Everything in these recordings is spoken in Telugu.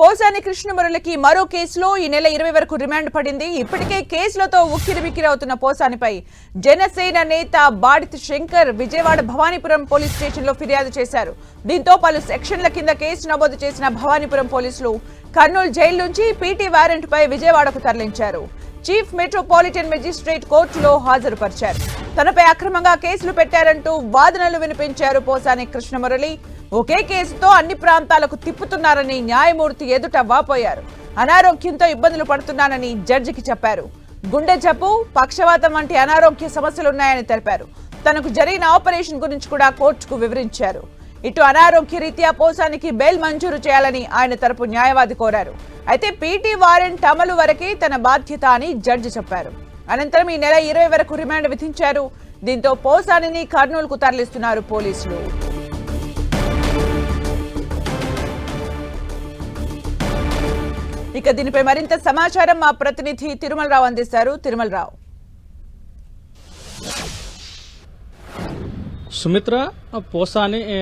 పోసాని కృష్ణమురళికి మరో కేసులో ఈ నెల ఇరవై వరకు రిమాండ్ పడింది. ఇప్పటికే కేసులతో ఉక్కిరిబిక్కిరవుతున్న పోసానిపై జనసేన నేత బాడిత్ శంకర్ విజయవాడ భవానీపురం పోలీస్ స్టేషన్లో ఫిర్యాదు చేశారు. దీంతో పలు సెక్షన్ల కింద కేసు నమోదు చేసిన భవానీపురం పోలీసులు కర్నూలు జైలు నుంచి పీటీ వారెంట్ పై విజయవాడకు తరలించారు. చీఫ్ మెట్రోపాలిటన్ మెజిస్ట్రేట్ కోర్టులో హాజరుపరిచారు. తనపై అక్రమంగా కేసులు పెట్టారంటూ వాదనలు వినిపించారు పోసాని కృష్ణమురళి. ఒకే కేసుతో అన్ని ప్రాంతాలకు తిప్పుతున్నారని న్యాయమూర్తి ఎదుట వాపోయారు. అనారోగ్యంతో ఇబ్బందులు పడుతున్నానని జడ్జికి చెప్పారు. గుండె జబ్బు పక్షవాతం వంటి అనారోగ్య సమస్యలున్నాయని తెలిపారు. తనకు జరిగిన ఆపరేషన్ గురించి కూడా కోర్టుకు వివరించారు. ఇటు అనారోగ్య రీత్యా పోసానికి బెయిల్ మంజూరు చేయాలని ఆయన తరపు న్యాయవాది కోరారు. అయితే పీటీ వారెంట్ అమలు వరకే తన బాధ్యత అని జడ్జి చెప్పారు. అనంతరం ఈ నెల ఇరవై వరకు రిమాండ్ విధించారు. దీంతో పోసానిని కర్నూలుకు తరలిస్తున్నారు పోలీసులు. ఇక దీనిపై మరింత సమాచారం మా ప్రతినిధి తిరుమలరావు అందిస్తారు. తిరుమలరావు. సుమిత్ర పోసాని ఏ,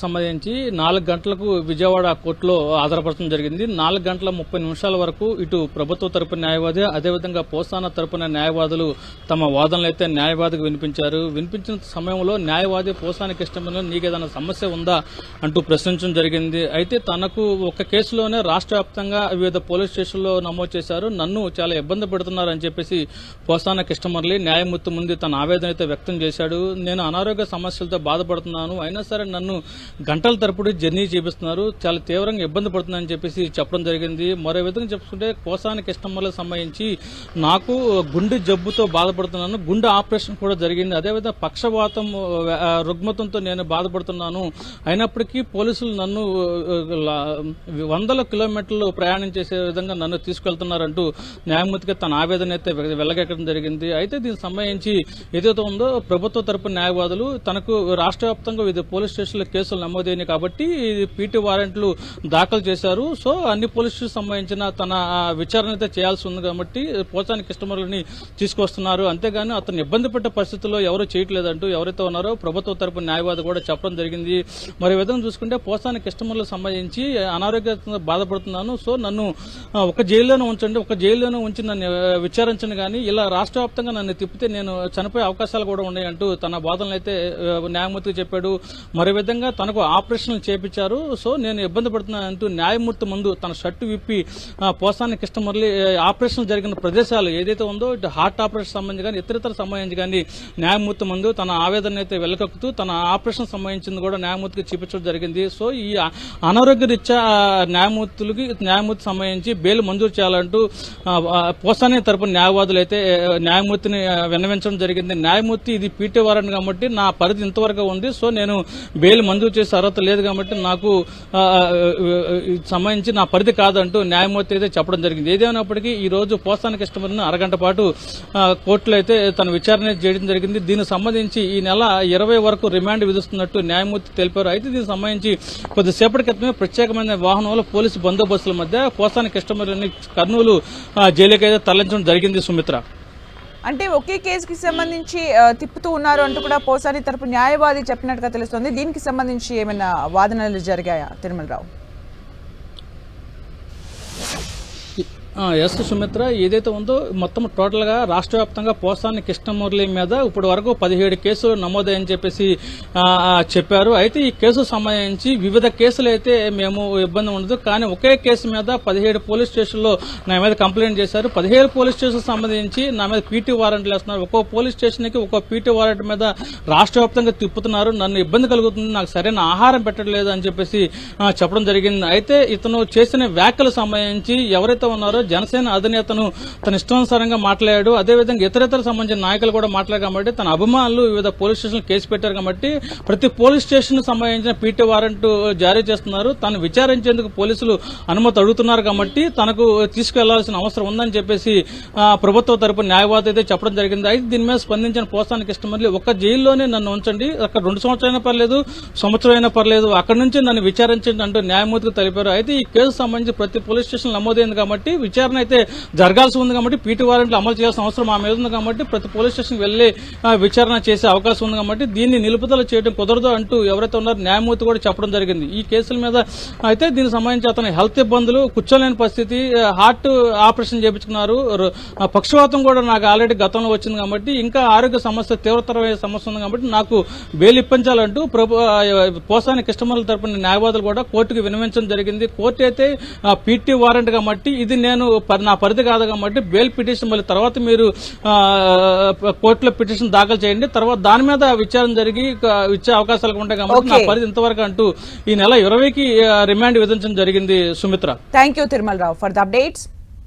సంబంధించి నాలుగు గంటలకు విజయవాడ కోర్టులో ఆధారపడటం జరిగింది. నాలుగు గంటల ముప్పై నిమిషాల వరకు ఇటు ప్రభుత్వ తరపున న్యాయవాది అదేవిధంగా పోసాన తరపున న్యాయవాదులు తమ వాదనలు అయితే న్యాయవాదికి వినిపించారు. వినిపించిన సమయంలో న్యాయవాది పోసాని కృష్ణమురళి నీకు ఏదైనా సమస్య ఉందా అంటూ ప్రశ్నించడం జరిగింది. అయితే తనకు ఒక కేసులోనే రాష్ట్ర వ్యాప్తంగా వివిధ పోలీస్ స్టేషన్లో నమోదు చేశారు. నన్ను చాలా ఇబ్బంది పెడుతున్నారని చెప్పేసి పోసాన కృష్ణమురళి న్యాయమూర్తి ముందు తన ఆవేదన అయితే వ్యక్తం చేశాడు. నేను అనారోగ్య సమస్యలతో బాధపడుతున్నాను. అయినా సరే నన్ను గంటల తరపుడు జర్నీ చేపిస్తున్నారు. చాలా తీవ్రంగా ఇబ్బంది పడుతుందని చెప్పేసి చెప్పడం జరిగింది. మరో విధంగా చెప్పుకుంటే కోసాని కృష్ణమ్మలకు సంబంధించి నాకు గుండె జబ్బుతో బాధపడుతున్నాను. గుండె ఆపరేషన్ కూడా జరిగింది. అదేవిధంగా పక్షవాతం రుగ్మతంతో నేను బాధపడుతున్నాను. అయినప్పటికీ పోలీసులు నన్ను వందల కిలోమీటర్లు ప్రయాణం చేసే విధంగా నన్ను తీసుకెళ్తున్నారంటూ న్యాయమూర్తిగా తన ఆవేదన అయితే వె- జరిగింది. అయితే దీనికి సంబంధించి ఏదైతే ఉందో ప్రభుత్వ తరపు న్యాయవాదులు తనకు రాష్ట్ర వ్యాప్తంగా వివిధ పోలీస్ స్టేషన్లో కేసులు నమోదైనాయి కాబట్టి పీటీ వారెంట్లు దాఖలు చేశారు. సో అన్ని పోలీస్ స్టేషన్ సంబంధించిన తన విచారణ అయితే చేయాల్సి ఉంది కాబట్టి పోచాని కస్టమర్లని తీసుకొస్తున్నారు. అంతేగాని అతను ఇబ్బంది పెట్టే పరిస్థితుల్లో ఎవరు చేయట్లేదంటూ ఎవరైతే ఉన్నారో ప్రభుత్వ తరపు న్యాయవాది కూడా చెప్పడం జరిగింది. మరి విధంగా చూసుకుంటే పోసాని కస్టమర్లకు సంబంధించి అనారోగ్య బాధపడుతున్నాను. సో నన్ను ఒక జైల్లోనే ఉంచండి ఒక జైల్లోనే ఉంచి నన్ను ఆ, విచారించండి కానీ ఇలా రాష్ట్ర వ్యాప్తంగా నన్ను తిప్పితే నేను చనిపోయే అవకాశాలు కూడా ఉన్నాయంటూ తన బాధలను అయితే న్యాయమూర్తికి చెప్పాడు మరో విధంగా తనకు ఆపరేషన్లు చేపించారు. సో నేను ఇబ్బంది పడుతున్నాను అంటూ న్యాయమూర్తి ముందు తన షర్టు విప్పి ఆ, పోసాని కృష్ణమురళి ఆపరేషన్ జరిగిన ప్రదేశాలు ఏదైతే ఉందో ఇటు హార్ట్ ఆపరేషన్ సంబంధించి కానీ ఇతరితర సంబంధించి కానీ న్యాయమూర్తి ముందు తన ఆవేదన అయితే వెలకక్కుతూ తన ఆపరేషన్ సంబంధించింది కూడా న్యాయమూర్తికి చూపించడం జరిగింది. సో ఈ అనారోగ్య రీత్యా న్యాయమూర్తులకి న్యాయమూర్తి సంబంధించి బెయిల్ మంజూరు చేయాలంటూ ఆ, పోసాని తరపున న్యాయవాదులు అయితే న్యాయమూర్తిని విన్నవించడం జరిగింది. న్యాయమూర్తి ఇది పీటీ వారెంట్ కాబట్టి నా పరిధి ఇంతవరకు ఉంది. సో నేను బెయిల్ మంజూరు చేసే అర్హత లేదు కాబట్టి నాకు సంబంధించి నా పరిధి కాదంటూ న్యాయమూర్తి అయితే చెప్పడం జరిగింది. ఏదేమైనప్పటికీ ఈ రోజు పోస్తానికి ఇష్టమైన అరగంట పాటు కోర్టులో అయితే తన విచారణ చేయడం జరిగింది. దీనికి సంబంధించి ఈ నెల ఇరవై వరకు రిమాండ్ విధిస్తున్నట్టు న్యాయమూర్తి తెలిపారు. అయితే దీనికి సంబంధించి కొద్దిసేపటి క్రితమే ప్రత్యేకమైన వాహనంలో పోలీసు బందోబస్తుల మధ్య పోస్తానికి ఇష్టమైన కర్నూలు జైలుకైతే తరలించడం జరిగింది సుమిత్ర. అంటే ఒకే కేసుకి సంబంధించి తిప్పుతూ ఉన్నారు అంటూ కూడా పోసాని తరపు న్యాయవాది చెప్పినట్టుగా తెలుస్తోంది. దీనికి సంబంధించి ఏమైనా వాదనలు జరిగాయా తిరుమలరావు? ఎస్ సుమిత్ర ఏదైతే ఉందో మొత్తం టోటల్గా రాష్ట్ర వ్యాప్తంగా పోసాని కృష్ణమురళి మీద ఇప్పటి వరకు పదిహేడు కేసులు నమోదయ్యని చెప్పేసి చెప్పారు. అయితే ఈ కేసు సంబంధించి వివిధ కేసులు అయితే మేము ఇబ్బంది ఉండదు. కానీ ఒకే కేసు మీద పదిహేడు పోలీస్ స్టేషన్లో నా మీద కంప్లైంట్ చేశారు. పదిహేడు పోలీస్ స్టేషన్ సంబంధించి నా మీద పీటీ వారెంట్లు వేస్తున్నారు. ఒక్కో పోలీస్ స్టేషన్కి ఒక్కో పీటీ వారెంట్ మీద రాష్ట్ర వ్యాప్తంగా తిప్పుతున్నారు. నన్ను ఇబ్బంది కలుగుతుంది. నాకు సరైన ఆహారం పెట్టట్లేదు అని చెప్పేసి చెప్పడం జరిగింది. అయితే ఇతను చేసిన వ్యాఖ్యలు సంబంధించి ఎవరైతే ఉన్నారో జనసేన అధినేతను తన ఇష్టానుసారంగా మాట్లాడాడు. అదేవిధంగా ఇతరేతర సంబంధించిన నాయకులు కూడా మాట్లాడారు కాబట్టి తన అభిమానులు వివిధ పోలీస్ స్టేషన్ కేసు పెట్టారు కాబట్టి ప్రతి పోలీస్ స్టేషన్ సంబంధించిన పీటీ వారెంట్ జారీ చేస్తున్నారు. తను విచారించేందుకు పోలీసులు అనుమతి అడుగుతున్నారు కాబట్టి తనకు తీసుకెళ్ళాల్సిన అవసరం ఉందని చెప్పేసి ప్రభుత్వ తరపు న్యాయవాది అయితే చెప్పడం జరిగింది. అయితే దీని మీద స్పందించిన పోస్తానికి ఇష్టమల్లి ఒక్క జైల్లోనే నన్ను ఉంచండి. అక్కడ రెండు సంవత్సరాలైనా పర్లేదు సంవత్సరం అయినా పర్లేదు అక్కడ నుంచి నన్ను విచారించండి అంటూ న్యాయమూర్తికి తెలిపారు. అయితే ఈ కేసు సంబంధించి ప్రతి పోలీస్ స్టేషన్ నమోదైంది కాబట్టి విచారణ అయితే జరగాల్సి ఉంది కాబట్టి పీటీ వారెంట్లు అమలు చేయాల్సిన అవసరం ఆ మీద ఉంది కాబట్టి ప్రతి పోలీస్ స్టేషన్ వెళ్ళి విచారణ చేసే అవకాశం ఉంది కాబట్టి దీన్ని నిలుపుదల చేయడం కుదరదు అంటూ ఎవరైతే ఉన్నారో న్యాయమూర్తి కూడా చెప్పడం జరిగింది. ఈ కేసుల మీద అయితే దీనికి సంబంధించి అతని హెల్త్ ఇబ్బందులు కూర్చోలేని పరిస్థితి హార్ట్ ఆపరేషన్ చేయించుకున్నారు. పక్షవాతం కూడా నాకు ఆల్రెడీ గతంలో వచ్చింది కాబట్టి ఇంకా ఆరోగ్య సమస్య తీవ్రతరమైన సమస్య ఉంది కాబట్టి నాకు బెయిల్ ఇప్పించాలంటూ ప్రభు పోసాని కృష్ణమల తరపున న్యాయవాదులు కూడా కోర్టుకు వినవించడం జరిగింది. కోర్టు అయితే పీటీ వారెంట్ కాబట్టి ఇది నేను నా పరిధి కాదు కాబట్టి బెయిల్ పిటిషన్ మళ్ళీ తర్వాత మీరు కోర్టులో పిటిషన్ దాఖలు చేయండి. తర్వాత దాని మీద విచారణ జరిగి ఇచ్చే అవకాశాలు ఉంటాయి కాబట్టి నా. పరిధి ఇంతవరకు అంటూ ఈ నెల ఇరవైకి రిమాండ్ విధించడం జరిగింది Sumitra. Thank you Tirumala Rao for the updates